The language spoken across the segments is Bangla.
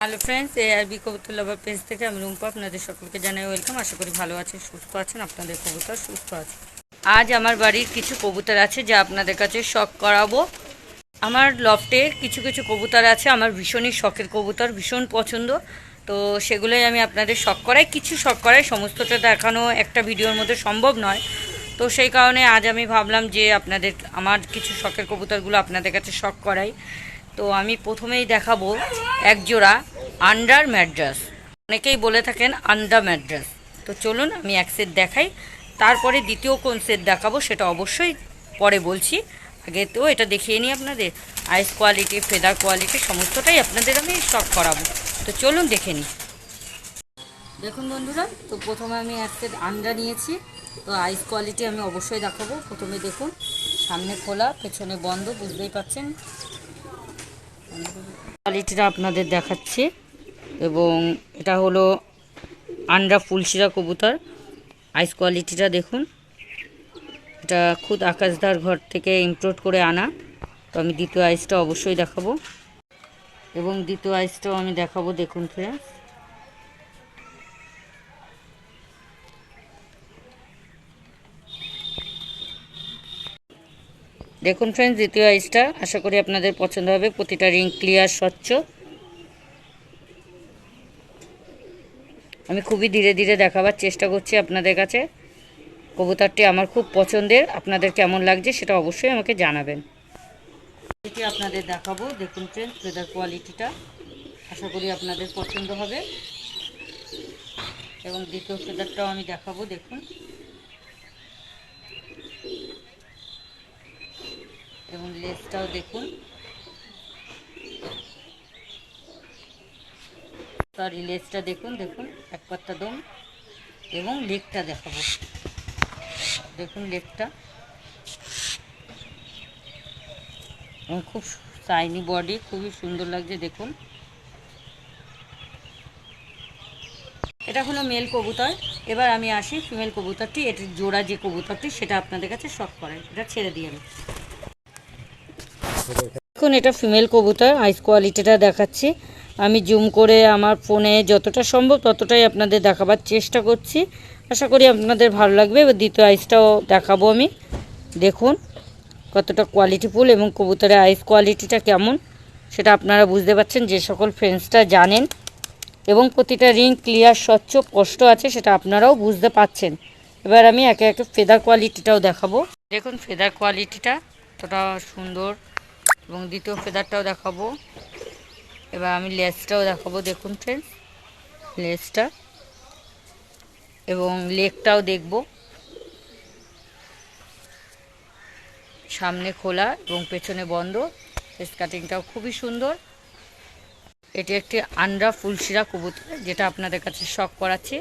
Hello friends A R B কবুতর লাভার পেজ থেকে আমি রুম্পা আপনাদের সকলকে জানাই ওয়েলকাম আশা করি ভালো আছেন, সুস্থ আছেন, আপনাদের কবুতর সুস্থ আছে। আজ আমার বাড়ির কিছু কবুতর আছে যা আপনাদের কাছে শখ করাবো। আমার লফটে কিছু কিছু কবুতর আছে, আমার ভীষণই শখের কবুতর, ভীষণ পছন্দ। তো সেগুলোই আমি আপনাদের শখ করাই। কিছু শখ করাই, সমস্তটা দেখানো একটা ভিডিওর মধ্যে সম্ভব নয়। তো সেই কারণে আজ আমি ভাবলাম যে আপনাদের, আমার কিছু শখের কবুতরগুলো আপনাদের কাছে শখ করাই। তো আমি প্রথমেই দেখাবো এক জোড়া আন্ডার ম্যাড্রাস। অনেকেই বলে থাকেন আন্ডার ম্যাড্রাস। তো চলুন আমি এক সেট দেখাই। তারপরে দ্বিতীয় কোন সেট দেখাবো সেটা অবশ্যই পরে বলছি। আগে তো এটা দেখিয়ে নিই আপনাদের। আইস কোয়ালিটি ফেদার কোয়ালিটি সমস্তটাই আপনাদের আমি শখ করাবো। তো চলুন দেখে নিই। দেখুন বন্ধুরা, তো প্রথমে আমি এক সেট আন্ডা নিয়েছি। তো আইস কোয়ালিটি আমি অবশ্যই দেখাবো। প্রথমে দেখুন, সামনে খোলা, পেছনে বন্ধ, বুঝতেই পাচ্ছেন? কোয়ালিটিটা আপনাদের দেখাচ্ছি এবং এটা হলো আন্ডা ফুলশিরা কবুতর। আইস কোয়ালিটিটা দেখুন। এটা খুদ আকাশদার ঘর থেকে ইম্পোর্ট করে আনা। তো আমি দ্বিতীয় আইসটা অবশ্যই দেখাবো। এবং দ্বিতীয় আইসটাও আমি দেখাবো, দেখুন ফ্রেন্ডস দেখুন ফ্রেন্ডস দ্বিতীয় আইসটা, আশা করি আপনাদের পছন্দ হবে। প্রতিটা রিং ক্লিয়ার স্বচ্ছ। আমি খুবই ধীরে ধীরে দেখাবার চেষ্টা করছি আপনাদের কাছে। কবুতরটি আমার খুব পছন্দের। আপনাদের কেমন লাগছে সেটা অবশ্যই আমাকে জানাবেন। এটি আপনাদের দেখাবো। দেখুন ফ্রেন্ডস ফেদার কোয়ালিটিটা আশা করি আপনাদের পছন্দ হবে। এবং দ্বিতীয় ফেদারটাও আমি দেখাবো, দেখুন। এবং লেসটাও দেখুন। তার লেসটা দেখুন দেখুন, এক পাত্তা দম এবং লেকটা দেখাবো। দেখুন লেকটা। এবং খুব শাইনি বডি খুবই সুন্দর লাগছে, দেখুন। এটা হলো মেল কবুতর। এবার আমি আসি ফিমেল কবুতরটি, এটির জোড়া যে কবুতরটি, সেটা আপনাদের কাছে শখ করে এটা ছেড়ে দিয়ে আমি। দেখুন এটা ফিমেল কবুতর আইস কোয়ালিটিটা দেখাচ্ছি। আমি জুম করে আমার ফোনে যতটা সম্ভব ততটাই আপনাদের দেখাবার চেষ্টা করছি। আশা করি আপনাদের ভালো লাগবে। এবার দ্বিতীয় আইসটাও দেখাবো আমি। দেখুন, কতটা কোয়ালিটিফুল এবং কবুতরের আইস কোয়ালিটিটা কেমন, সেটা আপনারা বুঝতে পারছেন। যে সকল ফ্রেন্ডসটা জানেন এবং প্রতিটা রিং ক্লিয়ার স্বচ্ছ, স্পষ্ট আছে, সেটা আপনারাও বুঝতে পাচ্ছেন এবার আমি একে একে ফেদার কোয়ালিটিটাও দেখাবো। দেখুন ফেদার কোয়ালিটিটা কতটা সুন্দর। এবং দ্বিতীয় ফেদারটাও দেখাবো। এবার আমি লেসটাও দেখাবো, দেখুন ফ্রেন্ডস লেসটা এবং লেকটাও দেখব। সামনে খোলা এবং পেছনে বন্ধ। ফেস কাটিংটাও খুবই সুন্দর। এটি একটি আন্ডা ফুলশিরা কবুতর, যেটা আপনাদের কাছে শখ করাচ্ছি।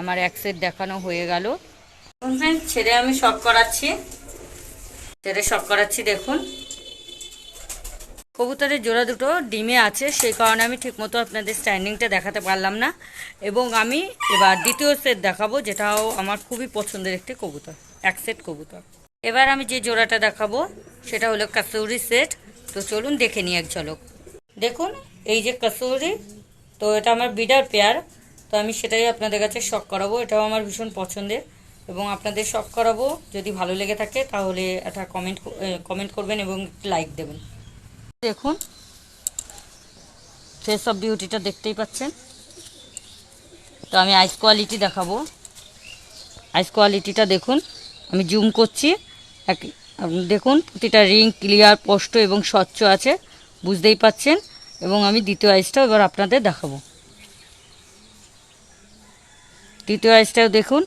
আমার এক সেট দেখানো হয়ে গেল। ছেড়ে আমি শখ করাচ্ছি। ছেড়ে শখ করাচ্ছি, দেখুন। কবুতরের জোড়া দুটো ডিমে আছে, সেই কারণে আমি ঠিকমতো আপনাদের স্ট্যান্ডিংটা দেখাতে পারলাম না। এবং আমি এবার দ্বিতীয় সেট দেখাবো, যেটাও আমার খুবই পছন্দের একটি কবুতর, এক সেট কবুতর। এবার আমি যে জোড়াটা দেখাবো, সেটা হলো কাসৌরি সেট তো চলুন দেখে নিই এক ঝলক। দেখুন, এই যে কাসৌরি, তো এটা আমার বিডার পেয়ার তো আমি সেটাই আপনাদের কাছে শখ করাবো, এটাও আমার ভীষণ পছন্দের। এবং আপনাদের শখ করাবো, যদি ভালো লেগে থাকে, তাহলে একটা কমেন্ট কমেন্ট করবেন এবং লাইক দেবেন। দেখুন ফেস অফ বিউটিটা দেখতেই পাচ্ছেন। তো আমি আইস কোয়ালিটি দেখাবো। আইস কোয়ালিটিটা দেখুন, আমি জুম করছি। এক দেখুন, প্রতিটা রিং ক্লিয়ার স্পষ্ট এবং স্বচ্ছ আছে, বুঝতেই পাচ্ছেন। এবং আমি দ্বিতীয় আইসটাও এবার আপনাদের দেখাবো। দ্বিতীয় আইসটাও দেখুন,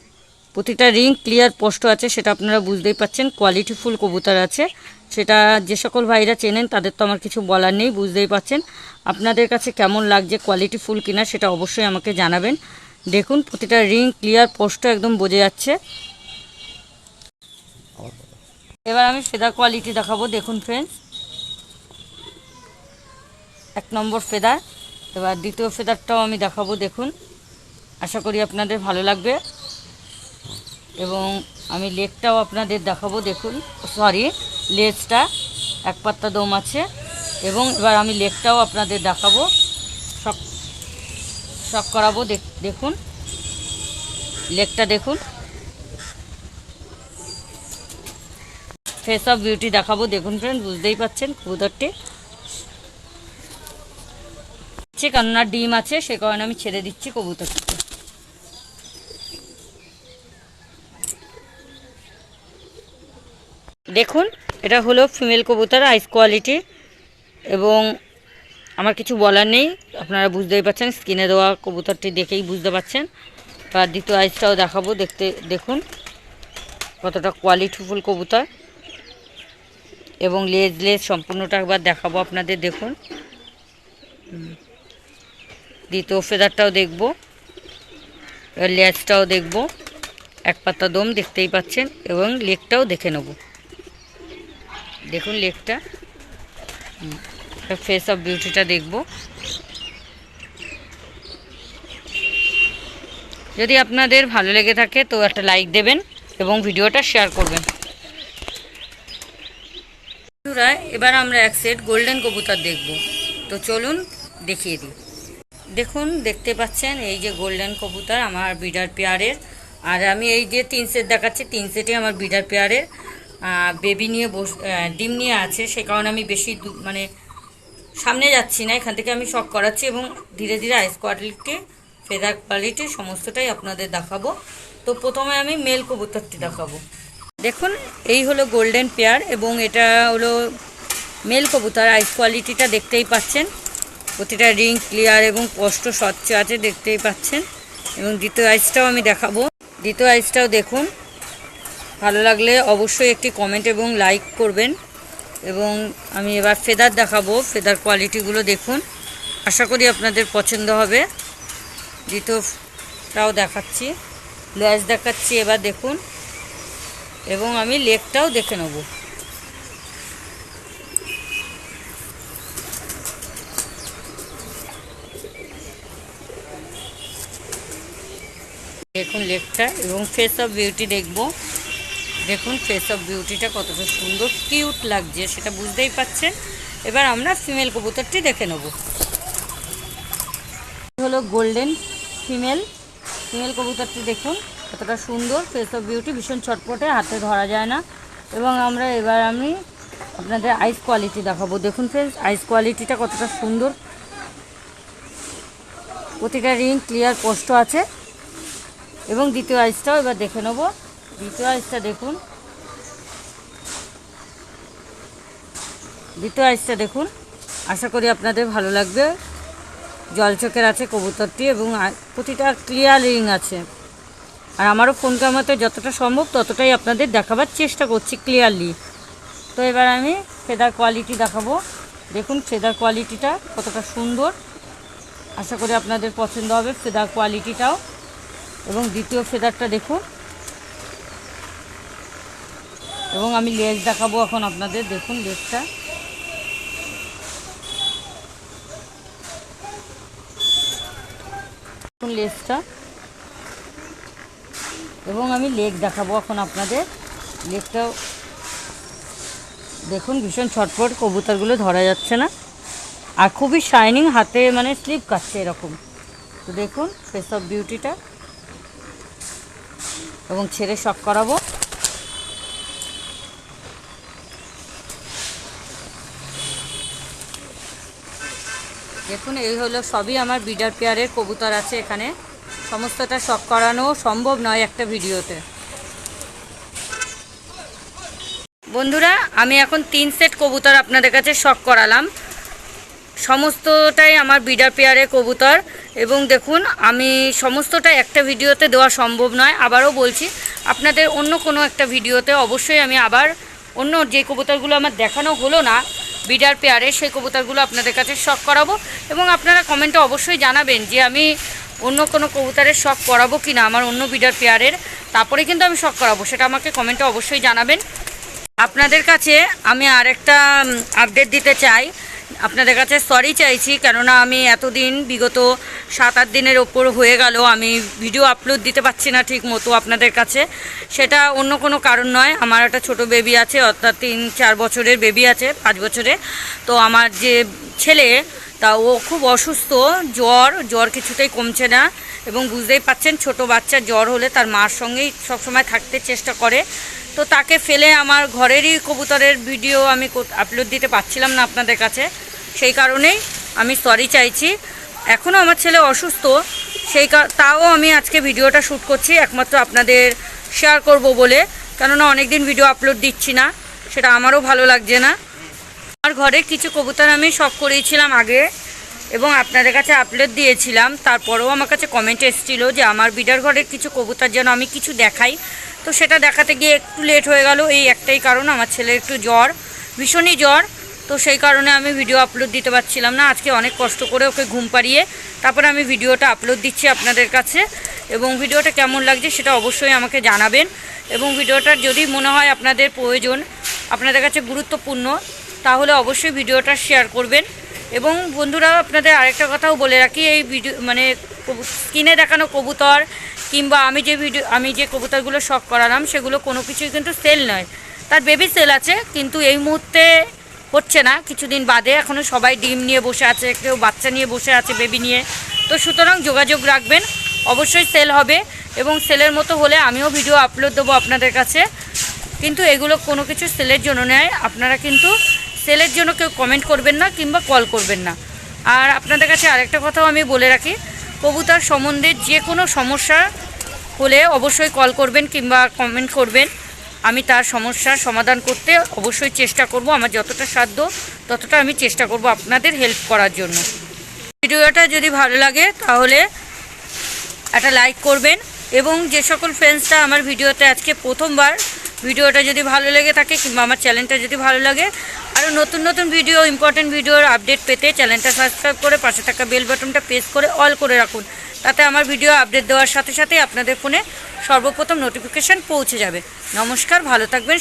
প্রতিটা রিং ক্লিয়ার স্পষ্ট আছে, সেটা আপনারা বুঝতেই পাচ্ছেন। কোয়ালিটিফুল কবুতর আছে। সেটা যে সকল ভাইরা চেনেন, তাদের তো আমার কিছু বলার নেই, বুঝতেই পাচ্ছেন। আপনাদের কাছে কেমন লাগছে কোয়ালিটিফুল কিনা, সেটা অবশ্যই আমাকে জানাবেন। দেখুন, প্রতিটা রিং ক্লিয়ার স্পষ্ট একদম বোঝা যাচ্ছে। এবার আমি ফেদার কোয়ালিটি দেখাবো, দেখুন ফ্রেন্ডস এক নম্বর ফেদার। এবার দ্বিতীয় ফেদারটাও আমি দেখাবো, দেখুন। আশা করি আপনাদের ভালো লাগবে। এবং আমি লেগটাও আপনাদের দেখাবো, দেখুন। সরি লেজটা, এক পাত্তা দম আছে। এবং এবার আমি লেগটাও আপনাদের দেখাবো। শক শক করাবো, দেখ- দেখুন। লেকটা দেখুন। ফেস অফ বিউটি দেখাবো, দেখুন ফ্রেন্ড বুঝতেই পাচ্ছেন কবুতরটি। কেননা ডিম আছে, সে কারণে আমি ছেড়ে দিচ্ছি কবুতরটিকে। দেখুন, এটা হলো ফিমেল কবুতর আইস কোয়ালিটি এবং আমার কিছু বলার নেই। আপনারা বুঝতেই পারছেন স্কিনে দেওয়া কবুতরটি দেখেই বুঝতে পারছেন। তার দ্বিতীয় আইসটাও দেখাবো, দেখতে, দেখুন কতটা কোয়ালিটিফুল কবুতর। এবং লেজ লেজ সম্পূর্ণটা একবার দেখাবো আপনাদের, দেখুন। দ্বিতীয় ফেদারটাও দেখব। লেজটাও দেখব। এক পাতা দম দেখতেই পাচ্ছেন, এবং লেগটাও দেখে নেব। দেখুন লেগটা ফেস অফ বিউটিটা দেখব। যদি আপনাদের ভালো লেগে থাকে, তো একটা লাইক দেবেন এবং ভিডিওটা শেয়ার করবেন। এবার আমরা এক সেট গোল্ডেন কবুতর দেখব। তো চলুন দেখিয়ে দিই। দেখুন, দেখতে পাচ্ছেন, এই যে গোল্ডেন কবুতর আমার বিডার পেয়ারের আর আমি এই যে তিন সেট দেখাচ্ছি, তিন সেটে আমার বিডার পেয়ারের বেবি নিয়ে বস ডিম নিয়ে আছে, সে কারণে আমি বেশি মানে সামনে যাচ্ছি না, এখান থেকে আমি শখ করাচ্ছি এবং ধীরে ধীরে আইস কোয়ালিটি ফেদার কোয়ালিটি সমস্তটাই আপনাদের দেখাবো। তো প্রথমে আমি মেল কবুতরটি দেখাবো। দেখুন, এই হলো গোল্ডেন পেয়ার এবং এটা হলো মেল কবুতর আইস কোয়ালিটিটা দেখতেই পাচ্ছেন। প্রতিটা রিং ক্লিয়ার এবং স্পষ্ট স্বচ্ছ আছে, দেখতেই পাচ্ছেন। এবং দ্বিতীয় আইসটাও আমি দেখাবো। দ্বিতীয় আইসটাও দেখুন। ভালো লাগলে অবশ্যই একটি কমেন্ট এবং লাইক করবেন। এবং আমি এবার ফেদার দেখাবো ফেদার কোয়ালিটিগুলো দেখুন। আশা করি আপনাদের পছন্দ হবে। দ্বিতীয়টাও দেখাচ্ছি লেজ দেখাচ্ছি, এবার দেখুন। এবং আমি লেকটাও দেখে নেব। দেখুন লেকটা এবং ফেস অফ বিউটি দেখব। দেখুন ফেস অফ বিউটিটা কতটা সুন্দর, কিউট লাগছে, সেটা বুঝতেই পাচ্ছেন। এবার আমরা ফিমেল কবুতরটি দেখে নেব। হলো গোল্ডেন ফিমেল। ফিমেল কবুতরটি দেখুন, কতটা সুন্দর, ফেস অফ বিউটি, ভীষণ ছটপটে, হাতে ধরা যায় না। এবং আমরা এবার আমি আপনাদের আইস কোয়ালিটি দেখাবো। দেখুন ফ্রেন্ডস আইস কোয়ালিটিটা কতটা সুন্দর। প্রতিটা রিং ক্লিয়ার স্পষ্ট আছে। এবং দ্বিতীয় আইসটাও এবার দেখে নেব। দ্বিতীয় আইসটা দেখুন। দ্বিতীয় আইসটা দেখুন। আশা করি আপনাদের ভালো লাগবে। জল চোখের আছে কবুতরটি এবং প্রতিটা ক্লিয়ার আছে। আর আমারও ফোন ক্যামেরাতে যতটা সম্ভব ততটাই আপনাদের দেখাবার চেষ্টা করছি ক্লিয়ারলি তো এবার আমি ফেদার কোয়ালিটি দেখাবো। দেখুন ফেদার কোয়ালিটিটা কতটা সুন্দর। আশা করি আপনাদের পছন্দ হবে ফেদার কোয়ালিটিটাও এবং দ্বিতীয় ফেদারটা দেখুন। এবং আমি লেজ দেখাবো এখন আপনাদের, দেখুন লেজটা। লেজটা। এবং আমি লেগ দেখাবো এখন আপনাদের। লেগটাও দেখুন ভীষণ ছটফট, কবুতরগুলো ধরা যাচ্ছে না। আর খুবই শাইনিং হাতে মানে স্লিপ কাটছে এরকম। তো দেখুন ফেস অফ বিউটিটা এবং ছেড়ে শখ করাবো। দেখুন, এই হলো সবই আমার বিডার পেয়ারের কবুতর আছে এখানে। সমস্তটা শখ করানো সম্ভব নয় একটা ভিডিওতে। বন্ধুরা, আমি এখন তিন সেট কবুতর আপনাদের কাছে শখ করালাম। সমস্তটাই আমার বিডার পেয়ারের কবুতর। এবং দেখুন, আমি সমস্তটাই একটা ভিডিওতে দেওয়া সম্ভব নয়। আবারও বলছি, আপনাদের অন্য কোনো একটা ভিডিওতে অবশ্যই আমি আবার অন্য যে কবুতরগুলো আমার দেখানো হলো না বিডার পেয়ারে সেই কবুতরগুলো আপনাদের কাছে শখ করাবো এবং আপনারা কমেন্টে অবশ্যই জানাবেন যে আমি অন্য কোনো কবুতরের শখ করাবো কি না আমার অন্য বিডার পেয়ারের। তারপরে কিন্তু আমি শখ করাবো, সেটা আমাকে কমেন্টে অবশ্যই জানাবেন। আপনাদের কাছে আমি আরেকটা আপডেট দিতে চাই। আপনাদের কাছে সরি চাইছি, কেননা আমি এতদিন বিগত সাত, আট দিনের ওপর হয়ে গেল, আমি ভিডিও আপলোড দিতে পারছি না ঠিক মতো আপনাদের কাছে। সেটা অন্য কোনো কারণ নয়, আমার একটা ছোট বেবি আছে, অর্থাৎ তিন, চার বছরের বেবি আছে, পাঁচ বছরে। তো আমার যে ছেলে, তা ও খুব অসুস্থ, জ্বর জ্বর কিছুতেই কমছে না এবং বুঝতেই পাচ্ছেন ছোট বাচ্চা জ্বর হলে তার মার সঙ্গেই সবসময় থাকতে চেষ্টা করে। তো তাকে ফেলে আমার ঘরেরই কবুতরের ভিডিও আমি আপলোড দিতে পারছিলাম না আপনাদের কাছে। সেই কারণেই আমি সরি চাইছি। এখনও আমার ছেলে অসুস্থ, সেই তাও আমি আজকে ভিডিওটা শ্যুট করছি, একমাত্র আপনাদের শেয়ার করব বলে। কেননা অনেক দিন ভিডিও আপলোড দিচ্ছি না, সেটা আমারও ভালো লাগছে না। আমার ঘরে কিছু কবুতর আমি শখ করিয়েছিলাম আগে এবং আপনাদের কাছে আপলোড দিয়েছিলাম। তারপরেও আমার কাছে কমেন্ট এসেছিল যে আমার বিডার ঘরের কিছু কবুতর যেন আমি কিছু দেখাই। তো সেটা দেখাতে গিয়ে একটু লেট হয়ে গেল। এই একটাই কারণ, আমার ছেলের একটু জ্বর, ভীষণই জ্বর। তো সেই কারণে আমি ভিডিও আপলোড দিতে পারছিলাম না। আজকে অনেক কষ্ট করে ওকে ঘুম পাড়িয়ে তারপরে আমি ভিডিওটা আপলোড দিচ্ছি আপনাদের কাছে। এবং ভিডিওটা কেমন লাগছে সেটা অবশ্যই আমাকে জানাবেন। এবং ভিডিওটার যদি মনে হয় আপনাদের প্রয়োজন, আপনাদের কাছে গুরুত্বপূর্ণ, তাহলে অবশ্যই ভিডিওটা শেয়ার করবেন। এবং বন্ধুরা, আপনাদের আরেকটা কথাও বলে রাখি, এই ভিডিও মানে স্ক্রিনে দেখানো কবুতর কিংবা আমি যে ভিডিও আমি যে কবুতরগুলো শখ করালাম, সেগুলো কোনো কিছুই কিন্তু সেল নয়। তার বেবি সেল আছে, কিন্তু এই মুহূর্তে হচ্ছে না। কিছুদিন বাদে এখনও সবাই ডিম নিয়ে বসে আছে, কেউ বাচ্চা নিয়ে বসে আছে বেবি নিয়ে। তো সুতরাং যোগাযোগ রাখবেন, অবশ্যই সেল হবে এবং সেলের মতো হলে আমিও ভিডিও আপলোড দেবো আপনাদের কাছে। কিন্তু এগুলো কোনো কিছু সেলের জন্য নয়, আপনারা কিন্তু সেলের জন্য কেউ কমেন্ট করবেন না কিংবা কল করবেন না। আর আপনাদের কাছে আরেকটা কথাও আমি বলে রাখি কবুতর সম্বন্ধে যে কোনো সমস্যা হলে অবশ্যই কল করবেন কিংবা কমেন্ট করবেন। আমি তার সমস্যার সমাধান করতে অবশ্যই চেষ্টা করব, আমার যতটা সাধ্য ততটা আমি চেষ্টা করব আপনাদের হেল্প করার জন্য। ভিডিওটা যদি ভালো লাগে তাহলে একটা লাইক করবেন এবং যে সকল ফ্রেন্ডসরা আমার ভিডিওতে আজকে প্রথমবার ভিডিওটা যদি ভালো লেগে থাকে কিংবা আমার চ্যানেলটা যদি ভালো লাগে আরও নতুন নতুন ভিডিও ইম্পর্টেন্ট ভিডিওর আপডেট পেতে চ্যানেলটা সাবস্ক্রাইব করে, পাশে থাকা বেল বাটনটা প্রেস করে অল করে রাখুন। তাতে আমার ভিডিও আপডেট দেওয়ার সাথে সাথে আপনাদের ফোনে সর্বপ্রথম নোটিফিকেশান পৌঁছে যাবে। নমস্কার, ভালো থাকবেন